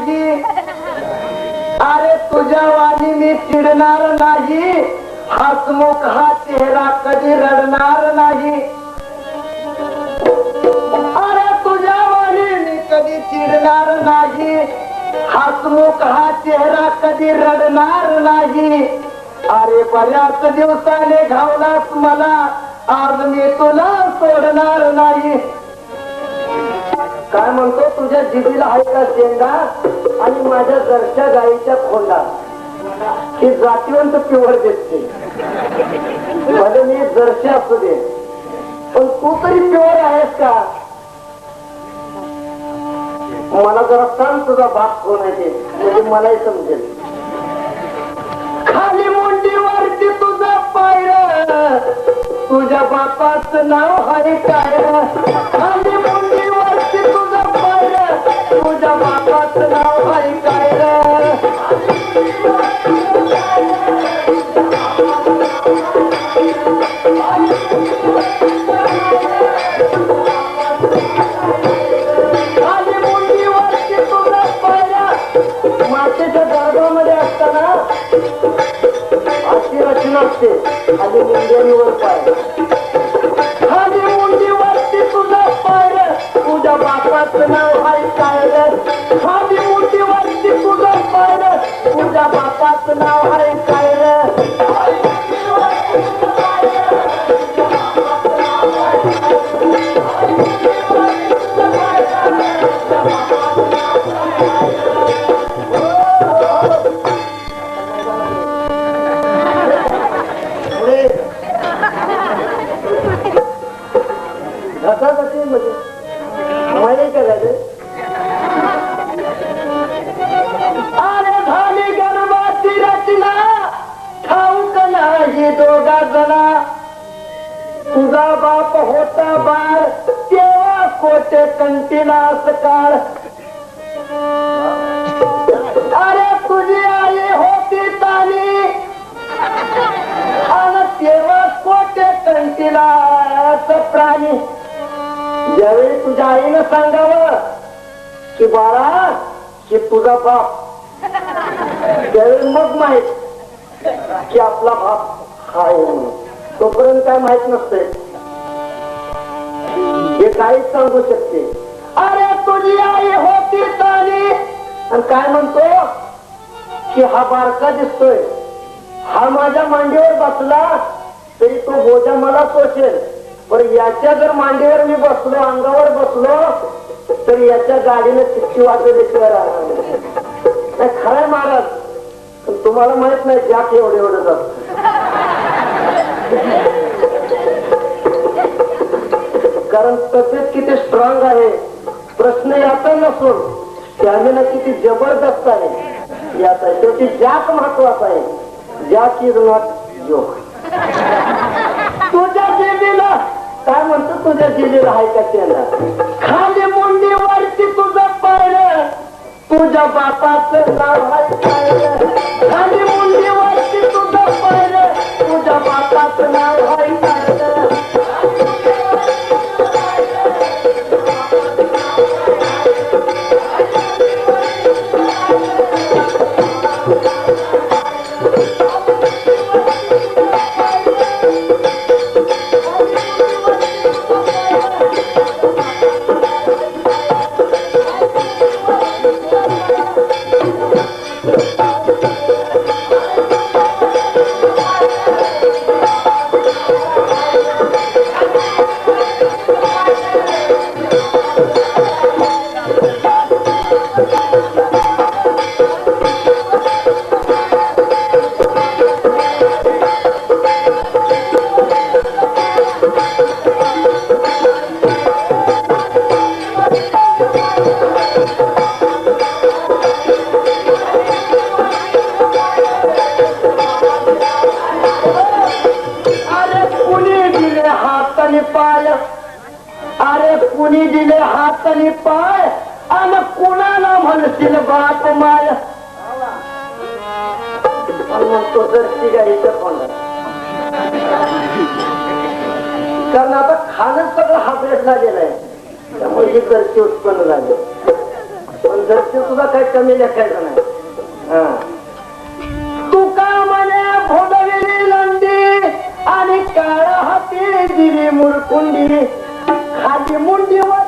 नाही अरे तुझ्या वाणी मी चिडणार नाही. हसमुख हा चेहरा कधी रडणार नाही. अरे तुझ्या वाणी मी कधी चिडणार नाही. हसमुख हा चेहरा कधी रडणार नाही. अरे बऱ्याच दिवसाने घावलास मला. आज मी तुला सोडणार म्हणतो आहे का शेंगा आणि माझ्या घरच्या गाईच्या खोंडा. ही जातीवंत प्युअर दिसते. म्हणजे मी जर्शी असू दे. पण तू तरी प्युअर आहेस का? मला जरा सांग तुझा बाप कोण आहे म्हणजे मलाही समजेल. खाली मुंडीवरती तुझा पायर तुझ्या बापाचं नाव आहे काय खाली मुंडी रचना असते खाली मुंड्यावर पाय खाली मुंडीवरती तुझा पाय. तुझ्या बापाचं नाव आहे काय रे? खाली मुंडीवरती तुझा पाय. तुझ्या बापाचं नाव आहे काय नाही दोघा जणा. तुझा बाप होता बाळ तेव्हा कोटे कंटिला काळ अरे तुझी आई होती ताली आणि तेव्हा कोटे कंटिला प्राणी. ज्यावेळी तुझ्या आईनं सांगावं कि बाळा कि तुझा बाप. त्यावेळी मग माहीत की आपला बाप हा तोपर्यंत काय माहीत नसते हे काहीच सांगू शकते. अरे तुझी आई होती ताली आणि काय म्हणतो? की हा बारका दिसतोय. हा माझ्या मांडीवर बसला तरी तो बोजा मला तोचेल पण याच्या जर मांडीवर मी बसलो अंगावर बसलो तर याच्या गाडीने चिठ्ठी वाजवल्याशिवाय राहणार नाही. खरंय महाराज. पण तुम्हाला माहीत नाही जात एवढे एवढं जात कारण तब्येत किती स्ट्रॉंग आहे. प्रश्न याचा नसून स्टॅमिना किती जबरदस्त आहे. याचा शेवटी जॅक महत्त्वाचा आहे. जॅक इज नॉट योग तुझ्या जिबीला काय म्हणतो तुझ्या जिबीला आहे का त्याला? खाली मुंडी वरती तुझं पाहिलं तुझ्या बापाचं नाव आहे खाली मुंडीवरती कुणी दिले हात आणि पाय आणि कुणाला म्हणतील बाप माय? आणि जर गाडीच्या कोणाला कारण आता खाणं सगळं हाबरेटला गेलंय त्यामुळे ही घरची उत्पन्न झाली. पण घरचे सुद्धा काही कमी लेखायचं नाही. तुका म्हणे भोडविली लंडी आणि काळा हाती दिली मुरकुंडी? खाली मुंडीवर